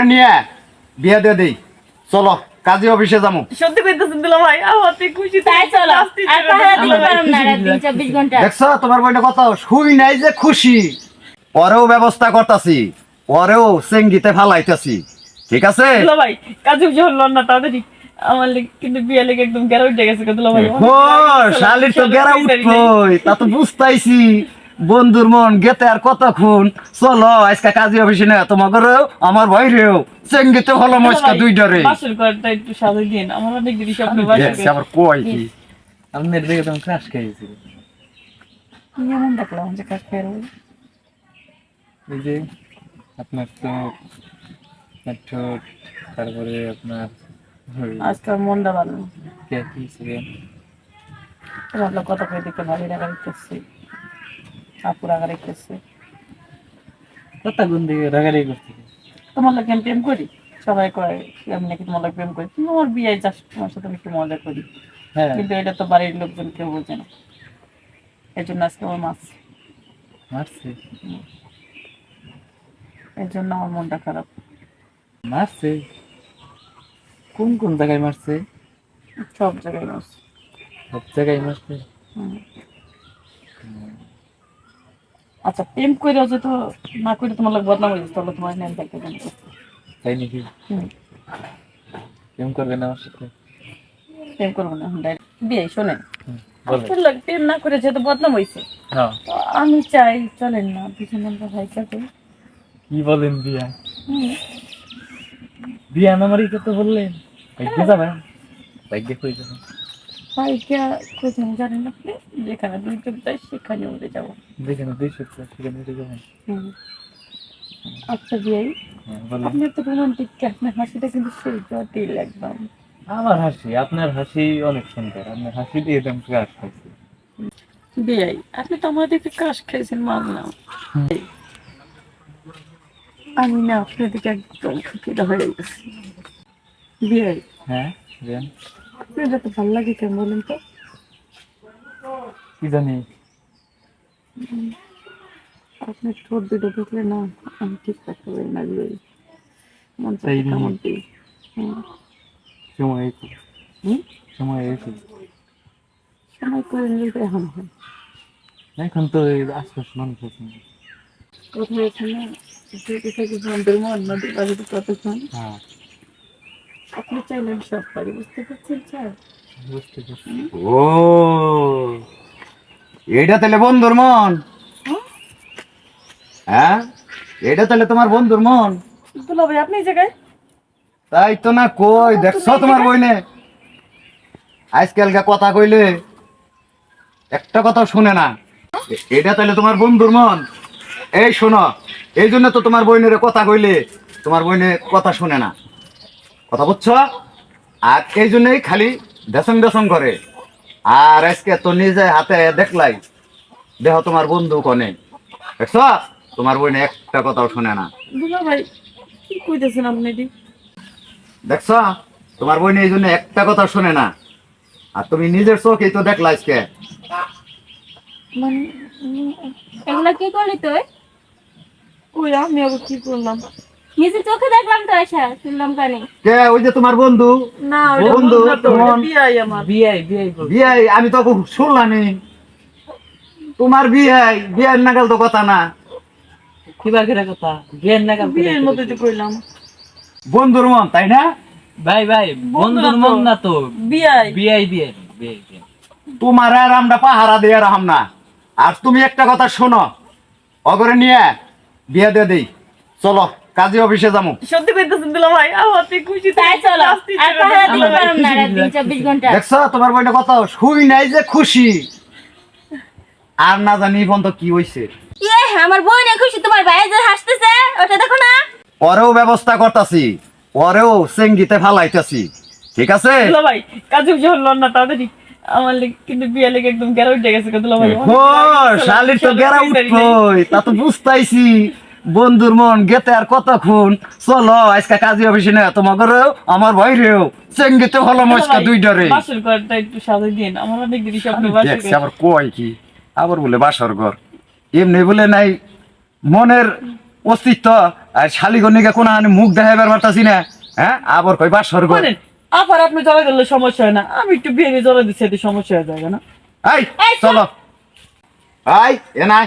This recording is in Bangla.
অগরে নিয়ে বিয়ে দিয়ে দেই। চলো কাজী অফিসে যাব সত্যি কইতেছেন দুলা ভাই আমার তো খুশি তাই চলো আর পাহারা দিতে না রাত দিন চব্বিশ ঘণ্টা। দেখছ তোমার বইটা কত? শুই নাই যে খুশি। পরেও ব্যবস্থা করতাছি পরেও চেঙ্গিতে ফালাইতাছি। ঠিক আছে? দুলা ভাই কাজে যখন লন না তাড়াতাড়ি। আমার কিন্তু বিয়ে লেগে একদম গেরা উঠে গেছে দুলা ভাই। ও শালির তো গেরা উঠবই তা তো বুঝতাইছি। বন্ধুর মন গেতে আর কতক্ষণ? চলো আজকে কাজী অফিসে না তোমাকেও আমার ভাইরেও। চেঙ্গিতে হলো একটু সাজাই দিন আমার দেখছি কি দিকে তো ক্রাশ খেয়েছি। এমন দেখলাম যে কাজ খেয়ে এই যে আপনার তো ঠোঁট তারপরে আপনার মনটা ভালো। কথা কয়ে দেখতে ভালো রাখা রেখেছি আপুর রাখা রেখেছি কত দিকে রাগারাগি করতে তোমার লাগে আমি প্রেম করি? সবাই কয় আমি নাকি তোমার লাগে প্রেম করি? তুমি আমার বিয়ে যাস তোমার সাথে আমি একটু মজা করি। হ্যাঁ। কিন্তু এটা তো বাড়ির লোকজন কেউ বোঝে না। এই জন্য আজকে আমার মাছ মারছে? এর জন্য আমার মনটা খারাপ। মারছে? কোন কোন জায়গায় মারছে? সব জায়গায় মাছ সব জায়গায় মারছে? হুম। আচ্ছা প্রেম করে যে তো না করে তোমার লাগে বদনাম হয়ে তাহলে তোমার নাম জানি তাই নাকি? প্রেম করবে না আমার সাথে? প্রেম করব না বিয়ে শোনেন। প্রেম না করে যেহেতু বদনাম হয়েছে হ্যাঁ। আমি চাই চলেন না আমরা ভাই কি বলেন বিয়া? বিয়া নামারই কত বললেন। ভাগ্যে যাবেন। ভাগ্যে কই যাবেন? ভাইকা কোথায় জানেন আপনি? যেখানে দুইজন চাই সেখানে উঠে যাব। যেখানে দুই সপ্তাহ সেখানে উঠে হুম। আচ্ছা বিয়াই হ্যাঁ, আপনি এত রোমান্টিক আপনার হাসিটা কিন্তু সেই জটিল একদম। আমার হাসি আপনার হাসি অনেক সুন্দর। আপনার হাসি দিয়ে দাম ক্রাশ খাইছি বিয়াই আপনি তো আমার দিকে কাশ খাইছেন মানলাম। আমি না আপনার দিকে একদম ফিদা হয়ে গেছি। বিয়াই হ্যাঁ আপনার যত ভালো লাগে কেন বলেন তো? কি জানি। আপনার ঠোঁট দুটো দেখলে না আমি ঠিক থাকতে পারি না বিয়াই মন চাই? কেমন দিই। সময় এসে হুম? সময় এসে সময় করে নিলে এখন হয়। এখন তো আশপাশ মানুষ আছে। কোথায় এখানে মন নদীর বাড়িতে কতক্ষণ হ্যাঁ। আপনি চাইলেন সব পারি বুঝতে পারছেন স্যার? বুঝতে পারছি। ও এটা তাহলে বন্ধুর মন। হ্যাঁ? এটা তাহলে তোমার বন্ধুর মন। দুলা ভাই আপনি এই জায়গায়? তাই তো না কই দেখছ তোমার বইনে? কথা কইলে একটা কথাও শুনে না। এটা তাহলে তোমার বন্ধুর মন। এই শোনো এই জন্য তো তোমার বইনের কথা কইলে তোমার বইনে কথা শুনে না। কথা বুঝছ? আর এই জন্যই খালি দেশন দেশন করে। আর আজকে তো নিজে হাতে দেখলাই দেহ তোমার বন্ধু কনে? দেখছ? তোমার বইনে একটা কথাও শুনে না। দুলা ভাই কি কইতেছেন আপনি দেখছ? তোমার বই এই জন্য একটা কথা শুনে না। আর তুমি নিজের চোখেই তো দেখলা আজকে। মানে এগুলো কি করলি তুই? কই আমি আবার কি করলাম? নিজে চোখে দেখলাম তো শুনলাম কানে। কে ওই যে তোমার বন্ধু? না বন্ধু, আমার। আমি তো শুনলামই। নাগাল তো কথা না। কিবা করে কথা? বিয়ের নাগাল বিয়ের মধ্যে তো কইলাম। বন্ধুর মন তাই না? ভাই ভাই বন্ধুর মন না তো। তোমার আর আমরা পাহারা দিয়ে রাহাম না। আর তুমি একটা কথা শোনো। অগরে নিয়ে বিয়ে দিয়ে দেই। চলো। কাজী অফিসে যাব সত্যি কইতেছেন দুলা ভাই আমার খুশি তাই চলো আর পাহারা দিতে পারো না রাত দিন চব্বিশ ঘণ্টা। দেখছ তোমার বইটা কত? শুই নাই যে খুশি। আর না জানি বন্ধ কি হইছে। ইয়ে আমার বোন খুশি তোমার ভাই যে হাসতেছে ওটা দেখো না। পরেও ব্যবস্থা করতাছি পরেও চেঙ্গিতে ফালাইতাছি। ঠিক আছে? দুলা ভাই কাজে যখন লন না তাড়াতাড়ি। আমার কিন্তু বিয়ে লেগে একদম গেরা উঠে গেছে গো দুলা ভাই। ও শালির তো গেরা উঠবই তা তো বুঝতাইছি। বন্ধুর মন গেতে আর কতক্ষণ? চলো আজকে কাজী অফিসে না তোমাকেও আমার ভাই রেও চেঙ্গিতে হলো মস্কা দুই ডরে আবার কয় কি? আবার বলে বাসর ঘর। এমনি বলে নাই মনের অস্তিত্ব আর শালিগণিকে কোনো মুখ দেখা ব্যাপার পারতাছি না হ্যাঁ? আবার কই বাসর ঘর। আবার আপনি জলে গেলে সমস্যা হয় না। আমি একটু বিয়ে জলে দিচ্ছি সমস্যা হয়ে যায় না এই চলো। আই এ নাই।